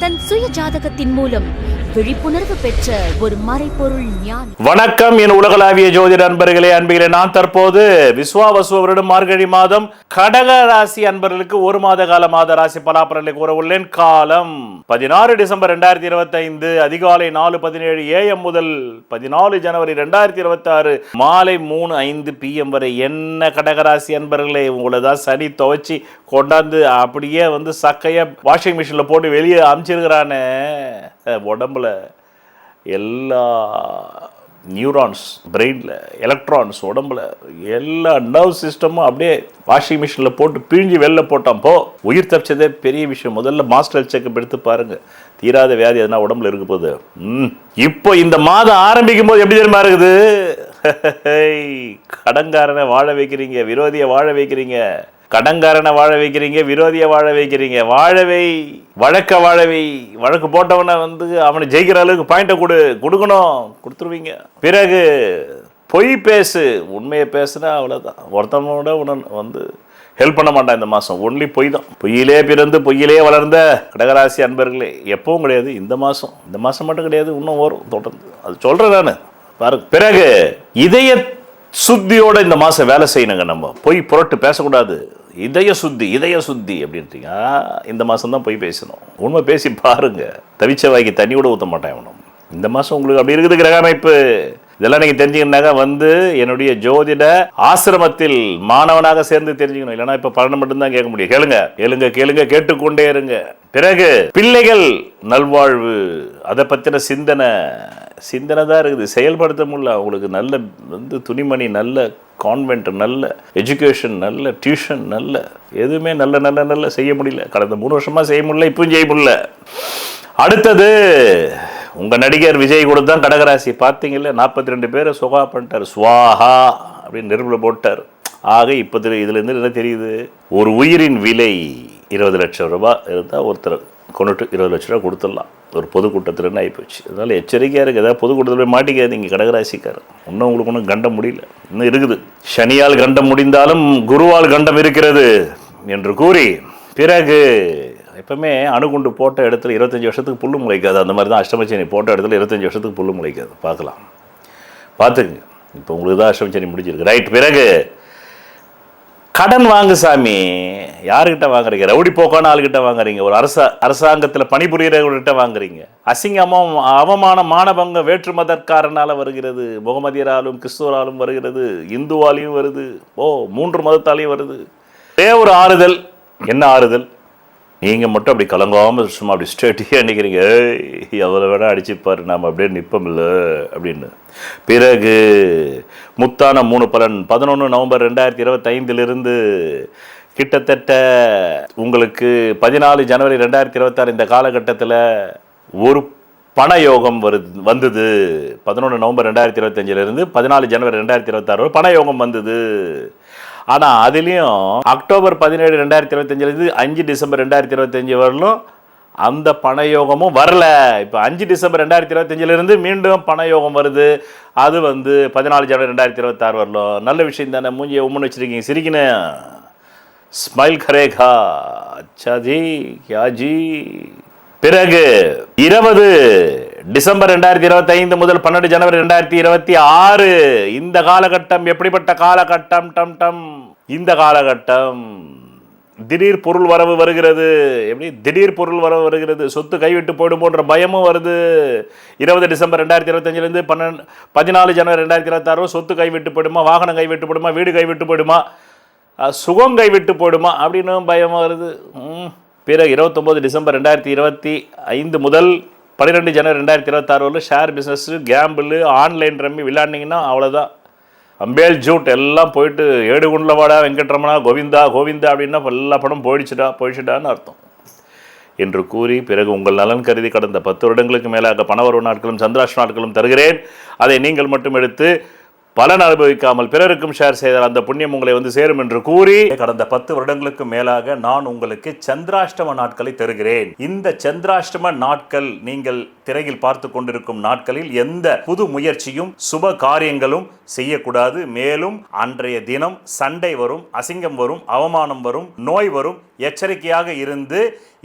தன் சுய ஜாதகத்தின் மூலம் விழிப்புணர்வு பெற்ற ஒரு மறைபொருள் ஞானி. வணக்கம் என் உலகளாவிய ஜோதிட அன்பர்களே அன்பர்களே நான் தற்போது விஸ்வாவசு வருடம் மார்கழி மாதம் கடக ராசி அன்பர்களுக்கு ஒரு மாத கால மாத ராசி பலாபரலை கூற உள்ளேன். காலம் பதினாறு டிசம்பர் ரெண்டாயிரத்தி இருபத்தி ஐந்து அதிகாலை நாலு பதினேழு ஏஎம் முதல் பதினாலு ஜனவரி ரெண்டாயிரத்தி இருபத்தி ஆறு மாலை மூணு ஐந்து பிஎம் வரை என்ன கடகராசி அன்பர்களே உங்களை தான் சனி துவைச்சி கொண்டாந்து அப்படியே வந்து சக்கையை வாஷிங் மிஷினில் போட்டு வெளியே அமுச்சிருக்கிறானே அஹ் உடம்புல எல்லா நியூரான்ஸ் பிரெயினில் எலக்ட்ரான்ஸ் உடம்புல எல்லா நர்வ் சிஸ்டமும் அப்படியே வாஷிங் மிஷினில் போட்டு பிழிஞ்சு வெளில போட்டான். போ உயிர் தப்பிச்சதே பெரிய விஷயம். முதல்ல மாஸ்டர் செக்கப் எடுத்து பாருங்கள் தீராத வியாதி எதனா உடம்புல இருக்க போகுது. ம். இப்போ இந்த மாதம் ஆரம்பிக்கும் போது எப்படி தெரியுமா இருக்குது? கடன்காரனை வாழ வைக்கிறீங்க விரோதியை வாழ வைக்கிறீங்க. கடன்காரனை வாழ வைக்கிறீங்க விரோதியை வாழ வைக்கிறீங்க. வாழவை வழக்க வாழவை வழக்கு போட்டவனை வந்து அவனை ஜெயிக்கிற அளவுக்கு பாயிண்ட்டை கொடு கொடுக்கணும் கொடுத்துருவீங்க. பிறகு பொய் பேசு உண்மையை பேசுனா அவ்வளோதான் ஒருத்தவனோட உடன் வந்து ஹெல்ப் பண்ண மாட்டான் இந்த மாதம் ஒன்லி பொய் தான். பொய்யிலே பிறந்து பொய்யிலே வளர்ந்த கடகராசி அன்பர்களே எப்பவும் கிடையாது இந்த மாதம் இந்த மாதம் மட்டும் கிடையாது இன்னும் வரும் தொடர்ந்து. அது சொல்கிறேன் நான். பாருங்க. பிறகு இதய சுத்தியோட இந்த மாதம் வேலை செய்யணுங்க நம்ம. போய் புரட்டு பேசக்கூடாது. இதய சுத்தி இதய சுத்தி அப்படின்றீங்க இந்த மாதம் தான் போய் பேசணும். உண்மை பேசி பாருங்க. தவிச்ச வாய்க்கு தண்ணி கூட ஊற்ற மாட்டேன் அவனும். இந்த மாதம் உங்களுக்கு அப்படி இருக்குது கிரக அமைப்பு இதெல்லாம் நீங்கள் தெரிஞ்சுக்கிட்டாங்க வந்து என்னுடைய ஜோதிட ஆசிரமத்தில் மாணவனாக சேர்ந்து தெரிஞ்சுக்கணும். இல்லைன்னா இப்போ பலனை மட்டும்தான் கேட்க முடியும். கேளுங்க கேளுங்க கேளுங்க கேட்டுக்கொண்டே இருங்க. பிறகு பிள்ளைகள் நல்வாழ்வு அதை பற்றின சிந்தனை சிந்தனை தான் இருக்குது. செயல்படுத்த முடியல. அவங்களுக்கு நல்ல வந்து துணிமணி நல்ல கான்வென்ட் நல்ல எஜுகேஷன் நல்ல டியூஷன் நல்ல எதுவுமே நல்ல நல்ல நல்ல செய்ய முடியல. கடந்த மூணு வருஷமாக செய்ய முடியல இப்பவும் செய்ய முடியல. அடுத்தது உங்கள் நடிகர் விஜய் கூட தான் கடகராசி. பார்த்தீங்கல்ல நாற்பத்தி ரெண்டு பேரை சுகா பண்ணிட்டார். சுவாஹா! அப்படின்னு நெருப்பில் போட்டார். ஆக இப்போ இதுலேருந்து என்ன தெரியுது? ஒரு உயிரின் விலை இருபது லட்சம் ரூபாய் இருந்தால் ஒருத்தர் கொண்டுட்டு இருபது லட்ச ரூபா கொடுத்துடலாம். ஒரு பொதுக்கூட்டத்தில்னு ஆகிப்போச்சு அதனால் எச்சரிக்கையாக இருக்குது ஏதாவது பொதுக்கூட்டத்தில் போய் மாட்டிக்காதீங்க. கடகராசிக்காரர். இன்னும் உங்களுக்கு ஒன்றும் கண்டம் முடியல. இன்னும் இருக்குது. சனியால் கண்டம் முடிந்தாலும் குருவால் கண்டம் இருக்கிறது என்று கூறி பிறகு எப்பவுமே அணுகுண்டு போட்ட இடத்துல இருபத்தஞ்சி வருஷத்துக்கு புல்லு முளைக்காது. அந்த மாதிரி தான் அஷ்டமச்சனி போட்ட இடத்துல இருபத்தஞ்சி வருஷத்துக்கு புல்லு முளைக்காது. பார்க்கலாம். பார்த்துக்குங்க. இப்போ உங்களுக்கு தான் அஷ்டமச்சனி முடிஞ்சிருக்கு. ரைட் பிறகு கடன் வாங்கு சாமி. யாருக்கிட்ட வாங்குறீங்க? ரவுடி போக்கான ஆளுகிட்ட வாங்குறீங்க? ஒரு அரச அரசாங்கத்தில் பணிபுரியறவர்கிட்ட வாங்குறீங்க? அசிங்கமும் அவமானம் மானபங்க வேற்று மதக்காரனால் வருகிறது. முகமதியராலும் கிறிஸ்துவராலும் வருகிறது. இந்துவாலையும் வருது. ஓ மூன்று மதத்தாலையும் வருது. ஒரே ஒரு ஆறுதல். என்ன ஆறுதல்? நீங்கள் மட்டும் அப்படி கலங்காமல் சும்மா அப்படி ஸ்ட்ரெயிட்டியாக நிற்கிறீங்க ஏய் எவ்வளோ வேணால் அடிச்சுப்பார். நாம் அப்படியே நிற்பமில்ல அப்படின்னு. பிறகு முத்தான மூணு பலன். பதினொன்று நவம்பர் ரெண்டாயிரத்தி இருபத்தைந்திலிருந்து கிட்டத்தட்ட உங்களுக்கு பதினாலு ஜனவரி ரெண்டாயிரத்தி இருபத்தாறு இந்த காலகட்டத்தில் ஒரு பண யோகம் வருது வந்தது. பதினொன்று நவம்பர் ரெண்டாயிரத்தி இருபத்தஞ்சிலிருந்து பதினாலு ஜனவரி ரெண்டாயிரத்தி இருபத்தாறு பண யோகம் வந்தது. ஆனால் அதுலேயும் அக்டோபர் பதினேழு ரெண்டாயிரத்தி இருபத்தஞ்சிலேருந்து அஞ்சு டிசம்பர் ரெண்டாயிரத்தி இருபத்தஞ்சி வரலும் அந்த பணயோகமும் வரல. இப்போ அஞ்சு டிசம்பர் ரெண்டாயிரத்தி இருபத்தஞ்சிலிருந்து மீண்டும் பணயோகம் வருது. அது வந்து பதினாலு ஜனவரி ரெண்டாயிரத்தி இருபத்தாறு வரலும். நல்ல விஷயம் தானே மூஞ்சியை உம்முன்னு வச்சுருக்கீங்க சிரிக்கினேன் ஸ்மைல் கரேகா அச்சா ஜி கியா ஜி பிறகு இருபது டிசம்பர் ரெண்டாயிரத்தி இருபத்தி ஐந்து முதல் பன்னெண்டு ஜனவரி ரெண்டாயிரத்தி இருபத்தி ஆறு இந்த காலகட்டம் எப்படிப்பட்ட காலகட்டம்? டம் டம். இந்த காலகட்டம் திடீர் பொருள் வரவு வருகிறது. எப்படி? திடீர் பொருள் வரவு வருகிறது. சொத்து கைவிட்டு போயிடும் போன்ற பயமும் வருது. இருபது டிசம்பர் ரெண்டாயிரத்தி இருபத்தஞ்சிலேருந்து பன்னெண்டு பதினாலு ஜனவரி ரெண்டாயிரத்தி இருபத்தாறு சொத்து கைவிட்டு போயிடுமா? வாகனம் கைவிட்டு போயிடுமா? வீடு கைவிட்டு போயிடுமா? சுகம் கைவிட்டு போயிடுமா அப்படின்னு பயம் வருது. பிறகு இருபத்தொம்போது டிசம்பர் ரெண்டாயிரத்தி இருபத்தி ஐந்து முதல் பன்னிரெண்டு ஜனவரி ரெண்டாயிரத்தி இருபத்தாறு வரலும் share business gamble online rummy விளையாண்டிங்கன்னா அவ்வளோதான் அம்பேல் ஜூட் எல்லாம் போயிட்டு ஏடுகுண்டலவாடா வெங்கட்ரமணா கோவிந்தா கோவிந்தா அப்படின்னா எல்லா படம் போயிடுச்சுடா போயிடுச்சுடான்னு அர்த்தம். என்று கூறி பிறகு உங்கள் நலன் கருதி கடந்த பத்து வருடங்களுக்கு மேலாக பணவரவு நாட்களும் சந்திராஷ் நாட்களும் தருகிறேன். அதை நீங்கள் மட்டும் எடுத்து பலன் அனுபவிக்காமல் பிறருக்கும் ஷேர் செய்தால் அந்த புண்ணியம் உங்களை வந்து சேரும் என்று கூறி கடந்த பத்து வருடங்களுக்கு மேலாக நான் உங்களுக்கு சந்திராஷ்டம நாட்களை தருகிறேன். இந்த சந்திராஷ்டம நாட்கள் நீங்கள் திரையில் பார்த்து கொண்டிருக்கும் நாட்களில் எந்த புது முயற்சியும் சுப காரியங்களும் செய்யக்கூடாது. மேலும் அன்றைய தினம் சண்டை வரும் அசிங்கம் வரும் அவமானம் வரும் நோய் வரும் எச்சரிக்கையாக இருந்து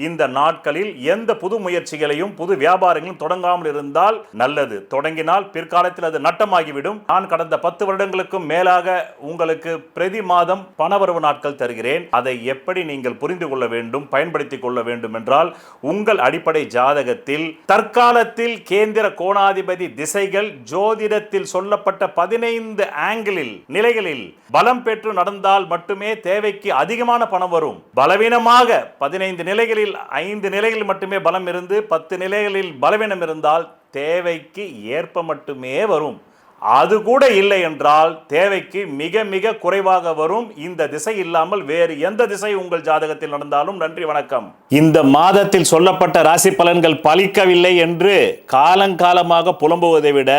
இந்த நாட்களில் எந்த புது முயற்சிகளையும் புது வியாபாரங்களும் தொடங்காமல் இருந்தால் நல்லது. தொடங்கினால் பிற்காலத்தில் அது நட்டமாகிவிடும். நான் கடந்த பத்து வருடங்களுக்கும் மேலாக உங்களுக்கு பிரதி மாதம் பணவரவு நாட்கள் தருகிறேன். அதை எப்படி நீங்கள் புரிந்து கொள்ள வேண்டும் பயன்படுத்திக் கொள்ள வேண்டும் என்றால் உங்கள் அடிப்படை ஜாதகத்தில் தற்காலத்தில் கேந்திர கோணாதிபதி திசைகள் ஜோதிடத்தில் சொல்லப்பட்ட பதினைந்து ஆங்கிளில் நிலைகளில் பலம் பெற்று நடந்தால் மட்டுமே தேவைக்கு அதிகமான பணம் வரும். பலவீனமாக பதினைந்து நிலைகளில் ஐந்து நிலைகளில் மட்டுமே பலம் இருந்து பத்து நிலைகளில் பலவீனம் இருந்தால் தேவைக்கு ஏற்ப மட்டுமே வரும். அது கூட இல்லை என்றால் தேவைக்கு மிக மிக குறைவாக வரும். இந்த திசை இல்லாமல் வேறு எந்த திசை உங்கள் ஜாதகத்தில் நடந்தாலும்? நன்றி வணக்கம். இந்த மாதத்தில் சொல்லப்பட்ட ராசி பலன்கள் பலிக்கவில்லை என்று காலங்காலமாக புலம்புவதை விட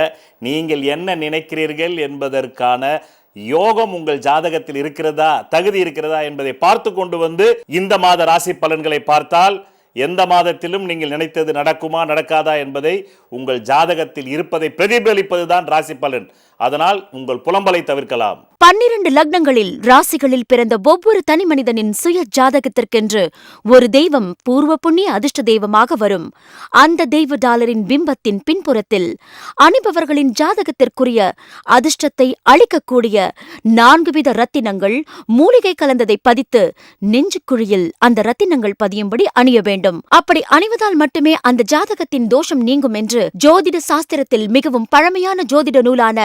நீங்கள் என்ன நினைக்கிறீர்கள் என்பதற்கான யோகம் உங்கள் ஜாதகத்தில் இருக்கிறதா? தகுதி இருக்கிறதா என்பதை பார்த்து கொண்டு வந்து இந்த மாத ராசி பலன்களை பார்த்தால் எந்த மாதத்திலும் நீங்கள் நினைத்தது நடக்குமா நடக்காதா என்பதை உங்கள் ஜாதகத்தில் இருப்பதை பிரதிபலிப்பதுதான் ராசி பலன் அதனால் உங்கள் புலம்பலை தவிர்க்கலாம். பன்னிரண்டு லக்னங்களில் ராசிகளில் பிறந்த ஒவ்வொரு தனி மனிதனின் சுய ஜாதகத்திற்கென்று ஒரு தெய்வம் பூர்வ புண்ணிய அதிர்ஷ்ட தெய்வமாக வரும். அந்த தெய்வ டாலரின் பிம்பத்தின் பின்புறத்தில் அணிபவர்களின் ஜாதகத்திற்குரிய அதிர்ஷ்டத்தை அளிக்கக்கூடிய நான்கு வித ரத்தினங்கள் மூலிகை கலந்ததை பதித்து நெஞ்சுக்குழியில் அந்த ரத்தினங்கள் பதியும்படி அணிய வேண்டும். அப்படி அணிவதால் மட்டுமே அந்த ஜாதகத்தின் தோஷம் நீங்கும் என்று ஜோதிட சாஸ்திரத்தில் மிகவும் பழமையான ஜோதிட நூலான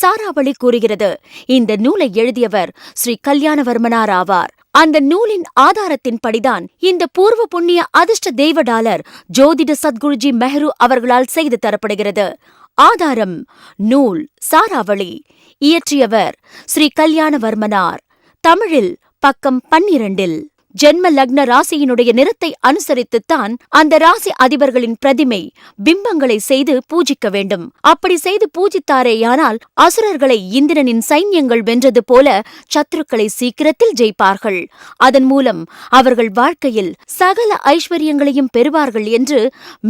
சாராவளி கூறுகிறது. இந்த நூலை எழுதியவர் ஸ்ரீ கல்யாணவர்மனார் ஆவார். அந்த நூலின் ஆதாரத்தின் படிதான் இந்த பூர்வ புண்ணிய அதிர்ஷ்ட தெய்வடாலர் ஜோதிட சத்குருஜி மெஹ்ரு அவர்களால் செய்து தரப்படுகிறது. ஆதாரம் நூல் சாராவளி இயற்றியவர் ஸ்ரீ கல்யாணவர்மனார். தமிழில் பக்கம் பன்னிரண்டில். ஜென்ம லக்ன ராசியினுடைய நிறத்தை அனுசரித்துத்தான் அந்த ராசி அதிபர்களின் பிரதிமை பிம்பங்களை செய்து பூஜிக்க வேண்டும். அப்படி செய்து பூஜித்தாரேயானால் அசுரர்களை இந்திரனின் சைன்யங்கள் வென்றது போல சத்துருக்களை சீக்கிரத்தில் ஜெயிப்பார்கள். அதன் மூலம் அவர்கள் வாழ்க்கையில் சகல ஐஸ்வர்யங்களையும் பெறுவார்கள் என்று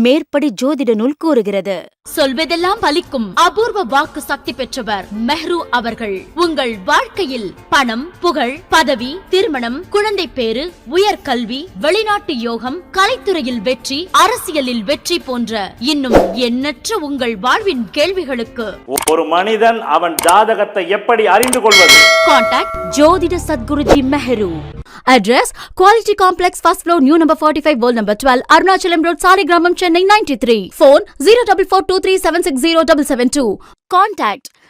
மேற்படி ஜோதிட நூல் கூறுகிறது. சொல்வதெல்லாம் பலிக்கும் அபூர்வ வாக்கு சக்தி பெற்றவர் மெஹ்ரு அவர்கள். உங்கள் வாழ்க்கையில் பணம் புகழ் பதவி திருமணம் குழந்தை பேரு உயர்கல்வி வெளிநாட்டு யோகம் கலைத்துறையில் வெற்றி அரசியலில் வெற்றி போன்ற இன்னும் எண்ணற்ற உங்கள் வாழ்வின் கேள்விகளுக்கு ஒரு மனிதன் அவன் ஜாதகத்தை எப்படி அறிந்து கொள்வது? கான்டாக்ட் ஜோதிட Sadguruji Mehru Address Quality Complex First Floor New Number 45 Wall Number 12 Arunachalam Road Sarigramam